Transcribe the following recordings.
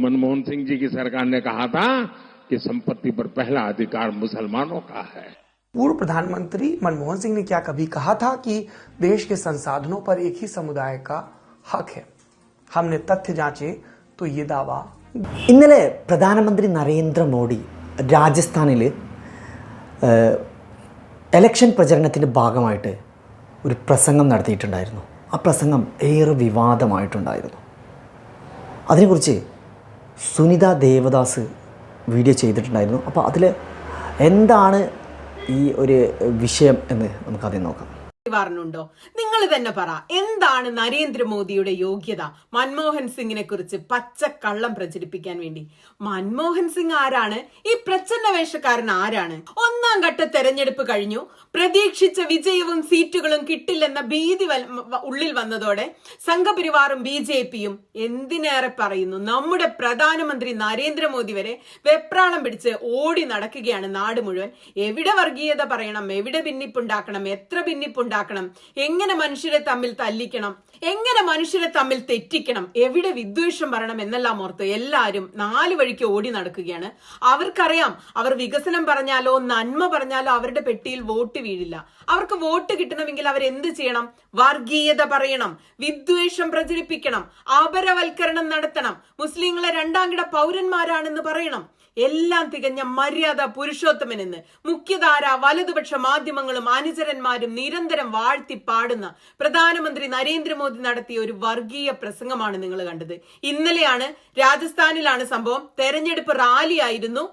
मनमोहन सिंह जी की सरकार ने कहा था कि संपत्ति पर पहला अधिकार मुसलमानों का है पूर्व प्रधानमंत्री मनमोहन सिंह ने क्या कभी कहा था कि देश के संसाधनों पर एक ही समुदाय का हक है हमने तथ्य जांचे तो ये दावा ഇന്നലെ പ്രധാനമന്ത്രി നരേന്ദ്രമോദി രാജസ്ഥാനിൽ എലക്ഷൻ പ്രചരണത്തിൻ്റെ ഭാഗമായിട്ട് ഒരു പ്രസംഗം നടത്തിയിട്ടുണ്ടായിരുന്നു ആ പ്രസംഗം ഏറെ വിവാദമായിട്ടുണ്ടായിരുന്നു അതിനെക്കുറിച്ച് സുനിത ദേവദാസ് വീഡിയോ ചെയ്തിട്ടുണ്ടായിരുന്നു. അപ്പോൾ അതിൽ എന്താണ് ഈ ഒരു വിഷയം എന്ന് നമുക്കതിൽ നോക്കാം. പറഞ്ഞുണ്ടോ? നിങ്ങൾ തന്നെ പറ എന്താണ് നരേന്ദ്രമോദിയുടെ യോഗ്യത? മൻമോഹൻ സിംഗിനെ കുറിച്ച് പച്ചക്കള്ളം പ്രചരിപ്പിക്കാൻ വേണ്ടി. മൻമോഹൻ സിംഗ് ആരാണ്? ഈ പ്രച്ഛന്ന വേഷക്കാരൻ ആരാണ്? ഒന്നാം ഘട്ട തെരഞ്ഞെടുപ്പ് കഴിഞ്ഞു. പ്രതീക്ഷിച്ച വിജയവും സീറ്റുകളും കിട്ടില്ലെന്ന ഭീതി ഉള്ളിൽ വന്നതോടെ സംഘപരിവാറും ബി ജെ പിയും എന്തിനേറെ പറയുന്നു? നമ്മുടെ പ്രധാനമന്ത്രി നരേന്ദ്രമോദി വരെ വെപ്രാളം പിടിച്ച് ഓടി നടക്കുകയാണ് നാട് മുഴുവൻ. എവിടെ വർഗീയത പറയണം? എവിടെ ഭിന്നിപ്പുണ്ടാക്കണം? എത്ര ഭിന്നിപ്പുണ്ടാക്കണം എങ്ങനെ മനുഷ്യരെ തമ്മിൽ തല്ലിക്കണം? എങ്ങനെ മനുഷ്യരെ തമ്മിൽ തെറ്റിക്കണം? എവിടെ വിദ്വേഷം വരണം എന്നെല്ലാം ഓർത്ത് എല്ലാവരും നാല് വഴിക്ക് ഓടി നടക്കുകയാണ്. അവർക്കറിയാം അവർ വികസനം പറഞ്ഞാലോ നന്മ പറഞ്ഞാലോ അവരുടെ പെട്ടിയിൽ വോട്ട് വീഴില്ല. അവർക്ക് വോട്ട് കിട്ടണമെങ്കിൽ അവർ എന്ത് ചെയ്യണം? വർഗീയത പറയണം വിദ്വേഷം പ്രചരിപ്പിക്കണം അപരവൽക്കരണം നടത്തണം. മുസ്ലിങ്ങളെ രണ്ടാം കിട പൗരന്മാരാണെന്ന് പറയണം. എല്ലാം തികഞ്ഞ മര്യാദ പുരുഷോത്തമനെന്ന്. മുഖ്യധാര വലതുപക്ഷ മാധ്യമങ്ങളും അനുചരന്മാരും നിരന്തരം വാഴ്ത്തി പാടുന്ന പ്രധാനമന്ത്രി നരേന്ദ്രമോദി നടത്തിയ ഒരു വർഗീയ പ്രസംഗമാണ് നിങ്ങൾ കണ്ടത്. ഇന്നലെയാണ് രാജസ്ഥാനിലാണ് സംഭവം. തെരഞ്ഞെടുപ്പ് റാലി ആയിരുന്നു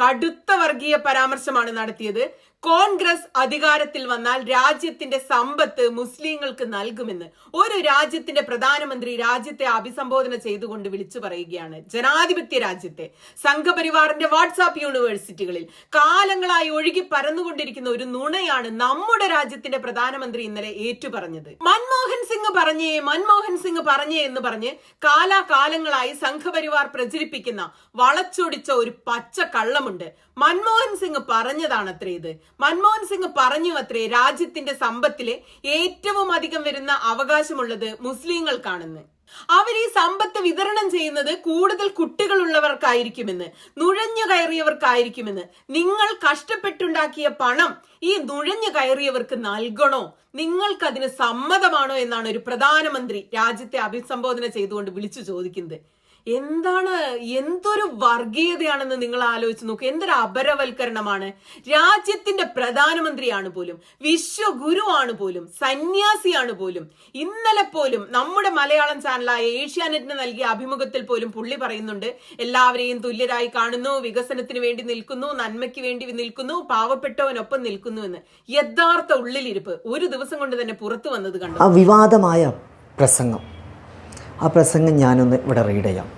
കടുത്ത വർഗീയ പരാമർശമാണ് നടത്തിയത്. കോൺഗ്രസ് അധികാരത്തിൽ വന്നാൽ രാജ്യത്തിന്റെ സമ്പത്ത് മുസ്ലിങ്ങൾക്ക് നൽകുമെന്ന് ഒരു രാജ്യത്തിന്റെ പ്രധാനമന്ത്രി രാജ്യത്തെ അഭിസംബോധന ചെയ്തുകൊണ്ട് വിളിച്ചു പറയുകയാണ്. ജനാധിപത്യ രാജ്യത്തെ സംഘപരിവാറിന്റെ വാട്സാപ്പ് യൂണിവേഴ്സിറ്റികളിൽ കാലങ്ങളായി ഒഴുകി പരന്നുകൊണ്ടിരിക്കുന്ന ഒരു നുണയാണ് നമ്മുടെ രാജ്യത്തിന്റെ പ്രധാനമന്ത്രി ഇന്നലെ ഏറ്റുപറഞ്ഞത്. മൻമോഹൻ സിംഗ് പറഞ്ഞേ മൻമോഹൻ സിംഗ് പറഞ്ഞേ എന്ന് പറഞ്ഞ് കാലാകാലങ്ങളായി സംഘപരിവാർ പ്രചരിപ്പിക്കുന്ന വളച്ചൊടിച്ച ഒരു പച്ച കള്ളമുണ്ട് മൻമോഹൻ സിംഗ് പറഞ്ഞതാണ് അത്രേ ഇത്. മൻമോഹൻ സിംഗ് പറഞ്ഞു അത്രേ രാജ്യത്തിന്റെ സമ്പത്തിലെ ഏറ്റവും അധികം വരുന്ന അവകാശമുള്ളത് മുസ്ലിങ്ങൾക്കാണെന്ന്. അവർ ഈ സമ്പത്ത് വിതരണം ചെയ്യുന്നത് കൂടുതൽ കുട്ടികളുള്ളവർക്കായിരിക്കുമെന്ന് നുഴഞ്ഞു കയറിയവർക്കായിരിക്കുമെന്ന്. നിങ്ങൾ കഷ്ടപ്പെട്ടുണ്ടാക്കിയ പണം ഈ നുഴഞ്ഞു കയറിയവർക്ക് നൽകണോ? നിങ്ങൾക്കതിന് സമ്മതമാണോ എന്നാണ് ഒരു പ്രധാനമന്ത്രി രാജ്യത്തെ അഭിസംബോധന ചെയ്തുകൊണ്ട് വിളിച്ചു ചോദിക്കുന്നത്. എന്താണ് എന്തൊരു വർഗീയതയാണെന്ന് നിങ്ങൾ ആലോചിച്ച് നോക്ക്. എന്തൊരു അപരവൽക്കരണമാണ്. രാജ്യത്തിന്റെ പ്രധാനമന്ത്രിയാണ് പോലും വിശ്വഗുരുവാണ് പോലും സന്യാസിയാണ് പോലും. ഇന്നലെ പോലും നമ്മുടെ മലയാളം ചാനലായ ഏഷ്യാനെറ്റിന് നൽകിയ അഭിമുഖത്തിൽ പോലും പുള്ളി പറയുന്നുണ്ട് എല്ലാവരെയും തുല്യരായി കാണുന്നു വികസനത്തിന് വേണ്ടി നിൽക്കുന്നു നന്മയ്ക്ക് വേണ്ടി നിൽക്കുന്നു പാവപ്പെട്ടവനൊപ്പം നിൽക്കുന്നു എന്ന്. യഥാർത്ഥ ഉള്ളിലിരിപ്പ് ഒരു ദിവസം കൊണ്ട് തന്നെ പുറത്തു വന്നത് കണ്ടു? ആ വിവാദമായ പ്രസംഗം. ആ പ്രസംഗം ഞാനൊന്ന് ഇവിടെ റീഡ് ചെയ്യാം.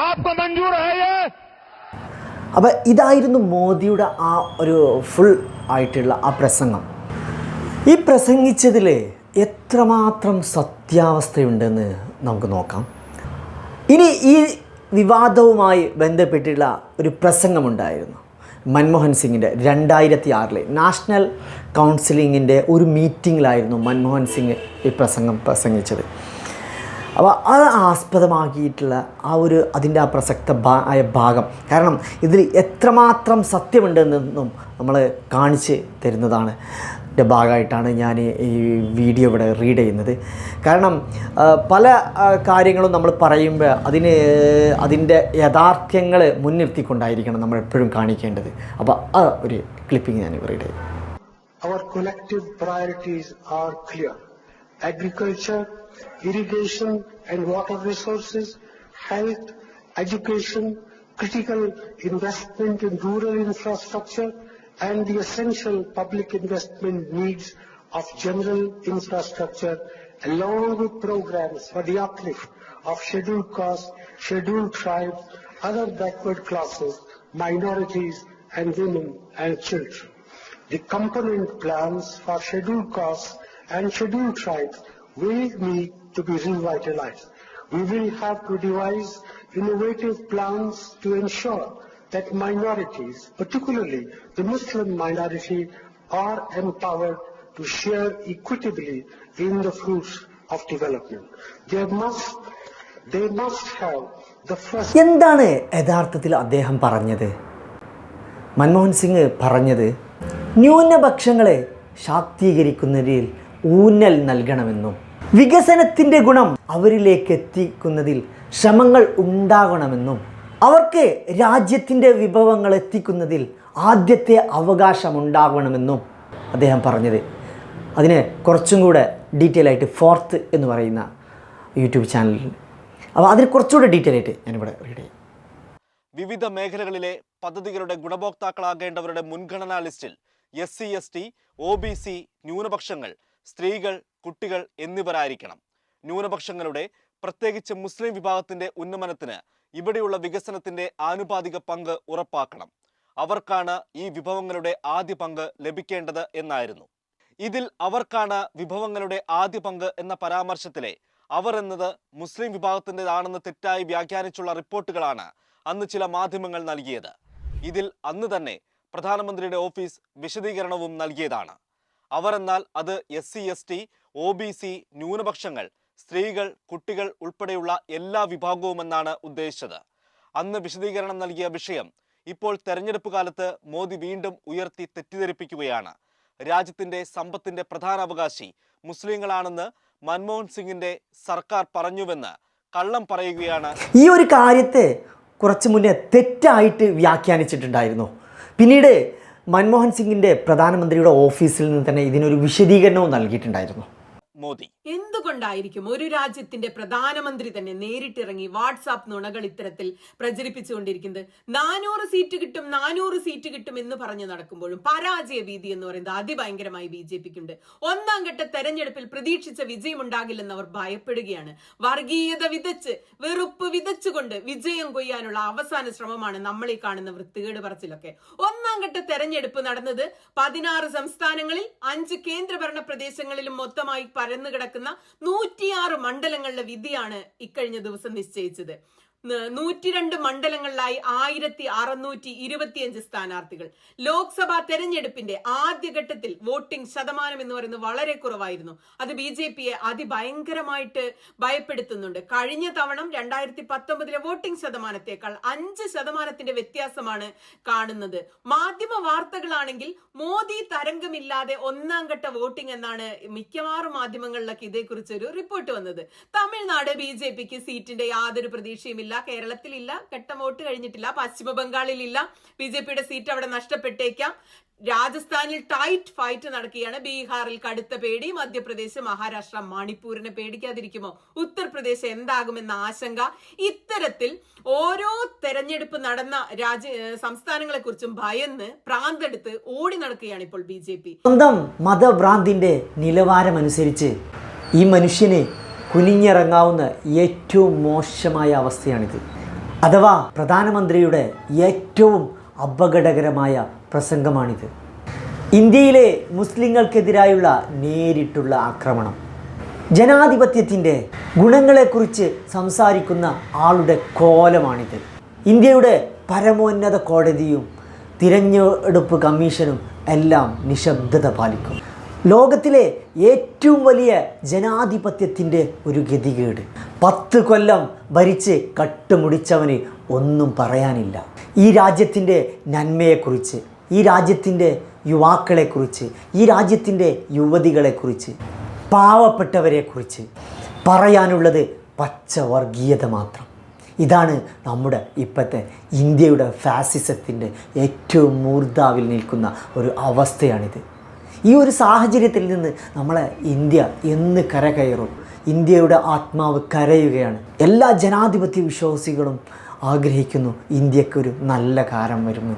ആപ്കോ മഞ്ജൂർ ആയേ ഇതായിരുന്നു മോദിയുടെ ആ ഒരു ഫുൾ ആയിട്ടുള്ള ആ പ്രസംഗം. ഈ പ്രസംഗിച്ചതിൽ എത്രമാത്രം സത്യാവസ്ഥയുണ്ടെന്ന് നമുക്ക് നോക്കാം. ഇനി ഈ വിവാദവുമായി ബന്ധപ്പെട്ടുള്ള ഒരു പ്രസംഗമുണ്ടായിരുന്നു. മൻമോഹൻ സിംഗിന്റെ രണ്ടായിരത്തി ആറിലെ നാഷണൽ കൗൺസിലിങ്ങിന്റെ ഒരു മീറ്റിങ്ങിലായിരുന്നു മൻമോഹൻ സിംഗ് ഈ പ്രസംഗം പ്രസംഗിച്ചത്. അപ്പോൾ അത് ആസ്പദമാക്കിയിട്ടുള്ള ആ ഒരു അതിന്റെ ആ പ്രസക്ത ആയ ഭാഗം. കാരണം ഇതിൽ എത്രമാത്രം സത്യമുണ്ടെന്നും നമ്മൾ കാണിച്ച് തരുന്നതാണ്. ന്റെ ഭാഗമായിട്ടാണ് ഞാൻ ഈ വീഡിയോ ഇവിടെ റീഡ് ചെയ്യുന്നത്. കാരണം പല കാര്യങ്ങളും നമ്മൾ പറയുമ്പോൾ അതിന് അതിന്റെ യഥാർത്ഥ്യങ്ങൾ മുൻനിർത്തിക്കൊണ്ടായിരിക്കണം നമ്മൾ എപ്പോഴും കാണിക്കേണ്ടത്. അപ്പോൾ ആ ഒരു ക്ലിപ്പിംഗ് ഞാൻ റീഡ് ചെയ്യും. Our collective priorities are clear. Agriculture, irrigation and water resources, health, education, critical investment in rural infrastructure, and the essential public investment needs of general infrastructure, along with programs for the uplift of scheduled castes, scheduled tribes, other backward classes, minorities, and women and children. The component plans for scheduled castes and scheduled tribes will need to be revitalized. We will have to devise innovative plans to ensure that minorities, particularly the Muslim minority, are empowered to share equitably in the fruits of development. They must, they must have the first എന്താണ് യഥാർത്ഥത്തിൽ അദ്ദേഹം പറഞ്ഞത് മൻമോഹൻ സിംഗ് പറഞ്ഞത് ന്യൂനപക്ഷങ്ങളെ ശാക്തീകരിക്കുന്നതിൽ ഊന്നൽ നൽകണമെന്നും വികസനത്തിന്റെ ഗുണം അവരിലേക്ക് എത്തിക്കുന്നതിൽ ശ്രമങ്ങൾ ഉണ്ടാകണമെന്നും അവർക്ക് രാജ്യത്തിന്റെ വിഭവങ്ങൾ എത്തിക്കുന്നതിൽ ആദ്യത്തെ അവകാശമുണ്ടാകണമെന്നും അദ്ദേഹം പറഞ്ഞത്. അതിന് കുറച്ചും കൂടെ ഡീറ്റെയിൽ ആയിട്ട് ഫോർത്ത് എന്ന് പറയുന്ന യൂട്യൂബ് ചാനലിൽ. അപ്പോൾ അതിന് കുറച്ചുകൂടെ ഡീറ്റെയിൽ ആയിട്ട് ഞാനിവിടെ റീഡ് ചെയ്യാം. വിവിധ മേഖലകളിലെ പദ്ധതികളുടെ ഗുണഭോക്താക്കളാകേണ്ടവരുടെ മുൻഗണനാ ലിസ്റ്റിൽ S C S T O B C ന്യൂനപക്ഷങ്ങൾ സ്ത്രീകൾ കുട്ടികൾ എന്നിവരായിരിക്കണം. ന്യൂനപക്ഷങ്ങളുടെ പ്രത്യേകിച്ച് മുസ്ലിം വിഭാഗത്തിന്റെ ഉന്നമനത്തിന് ഇവിടെയുള്ള വികസനത്തിന്റെ ആനുപാതിക പങ്ക് ഉറപ്പാക്കണം. അവർക്കാണ് ഈ വിഭവങ്ങളുടെ ആദ്യ പങ്ക് ലഭിക്കേണ്ടത് എന്നായിരുന്നു. ഇതിൽ അവർക്കാണ് വിഭവങ്ങളുടെ ആദ്യ പങ്ക് എന്ന പരാമർശത്തിലെ അവർ എന്നത് മുസ്ലിം വിഭാഗത്തിന്റെതാണെന്ന് തെറ്റായി വ്യാഖ്യാനിച്ചുള്ള റിപ്പോർട്ടുകളാണ് അന്ന് ചില മാധ്യമങ്ങൾ നൽകിയത്. ഇതിൽ അന്ന് തന്നെ പ്രധാനമന്ത്രിയുടെ ഓഫീസ് വിശദീകരണവും നൽകിയതാണ്. അവർ എന്നാൽ അത് S C S T O B C ന്യൂനപക്ഷങ്ങൾ സ്ത്രീകൾ കുട്ടികൾ ഉൾപ്പെടെയുള്ള എല്ലാ വിഭാഗവുമെന്നാണ് ഉദ്ദേശിച്ചത്. അന്ന് വിശദീകരണം നൽകിയ വിഷയം ഇപ്പോൾ തെരഞ്ഞെടുപ്പ് കാലത്ത് മോദി വീണ്ടും ഉയർത്തി തെറ്റിദ്ധരിപ്പിക്കുകയാണ്. രാജ്യത്തിന്റെ സമ്പത്തിന്റെ പ്രധാന അവകാശി മുസ്ലിങ്ങളാണെന്ന് മൻമോഹൻ സിംഗിന്റെ സർക്കാർ പറഞ്ഞുവെന്ന് കള്ളം പറയുകയാണ് ഈ ഒരു കാര്യത്തെ കുറച്ച് മുന്നേ തെറ്റായിട്ട് വ്യാഖ്യാനിച്ചിട്ടുണ്ടായിരുന്നു. പിന്നീട് മൻമോഹൻ സിംഗിന്റെ പ്രധാനമന്ത്രിയുടെ ഓഫീസിൽ നിന്ന് തന്നെ ഇതിനൊരു വിശദീകരണവും നൽകിയിട്ടുണ്ടായിരുന്നു. മോദി. എന്തുകൊണ്ടായിരിക്കും ഒരു രാജ്യത്തിന്റെ പ്രധാനമന്ത്രി തന്നെ നേരിട്ടിറങ്ങി വാട്സാപ്പ് നുണകൾ ഇത്തരത്തിൽ പ്രചരിപ്പിച്ചുകൊണ്ടിരിക്കുന്നത്? നാനൂറ് സീറ്റ് കിട്ടും നാനൂറ് സീറ്റ് കിട്ടും എന്ന് പറഞ്ഞു നടക്കുമ്പോഴും പരാജയ ഭീതി എന്ന് പറയുന്നത് അതിഭയങ്കരമായി ബി ജെ പിക്കുണ്ട്. ഒന്നാം ഘട്ട തെരഞ്ഞെടുപ്പിൽ പ്രതീക്ഷിച്ച വിജയം ഉണ്ടാകില്ലെന്ന് അവർ ഭയപ്പെടുകയാണ്. വർഗീയത വിതച്ച് വെറുപ്പ് വിതച്ചുകൊണ്ട് വിജയം കൊയ്യാനുള്ള അവസാന ശ്രമമാണ് നമ്മൾ ഈ കാണുന്ന വൃത്തികേട് പറച്ചിലൊക്കെ. ഒന്നാം ഘട്ട തെരഞ്ഞെടുപ്പ് നടന്നത് പതിനാറ് സംസ്ഥാനങ്ങളിൽ അഞ്ച് കേന്ദ്രഭരണ പ്രദേശങ്ങളിലും മൊത്തമായി പരന്നു കിടക്കുന്ന നൂറ്റിയാറ് മണ്ഡലങ്ങളുടെ വിധിയാണ് ഇക്കഴിഞ്ഞ ദിവസം നിശ്ചയിച്ചത്. നൂറ്റിരണ്ട് മണ്ഡലങ്ങളിലായി ആയിരത്തി അറുന്നൂറ്റി ഇരുപത്തിയഞ്ച് സ്ഥാനാർത്ഥികൾ. ലോക്സഭാ തെരഞ്ഞെടുപ്പിന്റെ ആദ്യഘട്ടത്തിൽ വോട്ടിംഗ് ശതമാനം എന്ന് പറയുന്നത് വളരെ കുറവായിരുന്നു. അത് ബി ജെ പിയെ അതിഭയങ്കരമായിട്ട് ഭയപ്പെടുത്തുന്നുണ്ട്. കഴിഞ്ഞ തവണ രണ്ടായിരത്തി പത്തൊമ്പതിലെ വോട്ടിംഗ് ശതമാനത്തേക്കാൾ അഞ്ച് ശതമാനത്തിന്റെ വ്യത്യാസമാണ് കാണുന്നത്. മാധ്യമ വാർത്തകളാണെങ്കിൽ മോദി തരംഗമില്ലാതെ ഒന്നാം ഘട്ട വോട്ടിംഗ് എന്നാണ് മിക്കവാറും മാധ്യമങ്ങളിലൊക്കെ ഇതേക്കുറിച്ച് ഒരു റിപ്പോർട്ട് വന്നത്. തമിഴ്നാട് ബി സീറ്റിന്റെ യാതൊരു പ്രതീക്ഷയുമില്ല കേരളത്തിലില്ല ഘട്ടം വോട്ട് കഴിഞ്ഞിട്ടില്ല പശ്ചിമ ബംഗാളിലില്ല ബി ജെ പിയുടെ സീറ്റ് അവിടെ നഷ്ടപ്പെട്ടേക്കാം. രാജസ്ഥാനിൽ ടൈറ്റ് ഫൈറ്റ് നടക്കുകയാണ്. ബീഹാറിൽ കടുത്ത പേടി മധ്യപ്രദേശ് മഹാരാഷ്ട്ര മണിപ്പൂരിനെ പേടിക്കാതിരിക്കുമോ? ഉത്തർപ്രദേശ് എന്താകുമെന്ന ആശങ്ക. ഇത്തരത്തിൽ ഓരോ തെരഞ്ഞെടുപ്പ് നടന്ന രാജ്യ സംസ്ഥാനങ്ങളെ കുറിച്ചും ഭയന്ന് പ്രാന്തെടുത്ത് ഓടി നടക്കുകയാണ് ഇപ്പോൾ ബി ജെ പി. സ്വന്തം മതഭ്രാന്തിന്റെ നിലവാരമനുസരിച്ച് ഈ മനുഷ്യന് കുനിഞ്ഞിറങ്ങാവുന്ന ഏറ്റവും മോശമായ അവസ്ഥയാണിത്. അഥവാ പ്രധാനമന്ത്രിയുടെ ഏറ്റവും അപകടകരമായ പ്രസംഗമാണിത്. ഇന്ത്യയിലെ മുസ്ലിങ്ങൾക്കെതിരായുള്ള നേരിട്ടുള്ള ആക്രമണം. ജനാധിപത്യത്തിന്റെ ഗുണങ്ങളെക്കുറിച്ച് സംസാരിക്കുന്ന ആളുടെ കോലമാണിത്. ഇന്ത്യയുടെ പരമോന്നത കോടതിയും തിരഞ്ഞെടുപ്പ് കമ്മീഷനും എല്ലാം നിശബ്ദത പാലിക്കും. ലോകത്തിലെ ഏറ്റവും വലിയ ജനാധിപത്യത്തിന്റെ ഒരു ഗതികേട്. പത്ത് കൊല്ലം ഭരിച്ച് കട്ടുമുടിച്ചവന് ഒന്നും പറയാനില്ല. ഈ രാജ്യത്തിന്റെ നന്മയെക്കുറിച്ച് ഈ രാജ്യത്തിന്റെ യുവാക്കളെക്കുറിച്ച് ഈ രാജ്യത്തിന്റെ യുവതികളെക്കുറിച്ച് പാവപ്പെട്ടവരെക്കുറിച്ച് പറയാനുള്ളത് പച്ച വർഗീയത മാത്രം. ഇതാണ് നമ്മുടെ ഇപ്പോഴത്തെ ഇന്ത്യയുടെ ഫാസിസത്തിന്റെ ഏറ്റവും മൂർധാവിൽ നിൽക്കുന്ന ഒരു അവസ്ഥയാണിത്. ഈ ഒരു സാഹചര്യത്തിൽ നിന്ന് നമ്മളെ ഇന്ത്യ എന്ന് കരകയറും. ഇന്ത്യയുടെ ആത്മാവ് കരയുകയാണ്. എല്ലാ ജനാധിപത്യ വിശ്വാസികളും ആഗ്രഹിക്കുന്നു ഇന്ത്യക്കൊരു നല്ല കാലം വരുമെന്ന്.